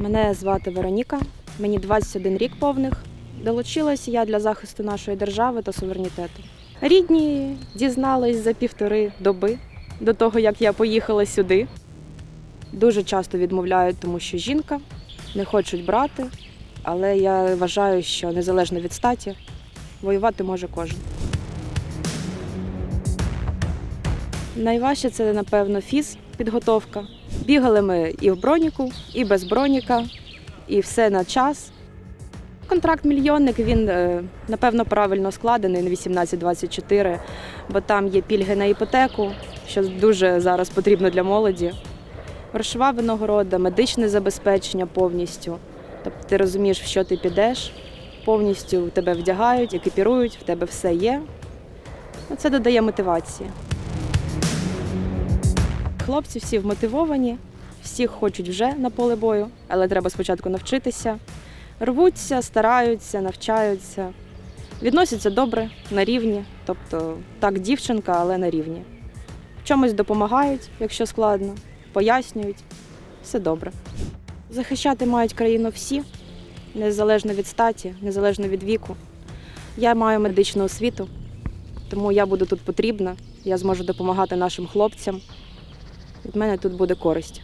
Мене звати Вероніка, мені 21 рік повних. Долучилася я для захисту нашої держави та суверенітету. Рідні дізнались за півтори доби до того, як я поїхала сюди. Дуже часто відмовляють, тому що жінка не хочуть брати, але я вважаю, що незалежно від статі воювати може кожен. Найважче це, напевно, фіз підготовка. Бігали ми і в броніку, і без броніка, і все на час. Контракт мільйонник він, е, напевно, правильно складений на 18-24, бо там є пільги на іпотеку, що дуже зараз потрібно для молоді. Грошова винагорода, медичне забезпечення повністю. Тобто ти розумієш, в що ти підеш, повністю тебе вдягають, екіпірують, в тебе все є. Ну, Це додає мотивації. Хлопці всі вмотивовані, всі хочуть вже на поле бою, але треба спочатку навчитися. Рвуться, стараються, навчаються, відносяться добре, на рівні. Тобто так, дівчинка, але на рівні. В чомусь допомагають, якщо складно, пояснюють, все добре. Захищати мають країну всі, незалежно від статі, незалежно від віку. Я маю медичну освіту, тому я буду тут потрібна. Я зможу допомагати нашим хлопцям. Від мене тут буде користь.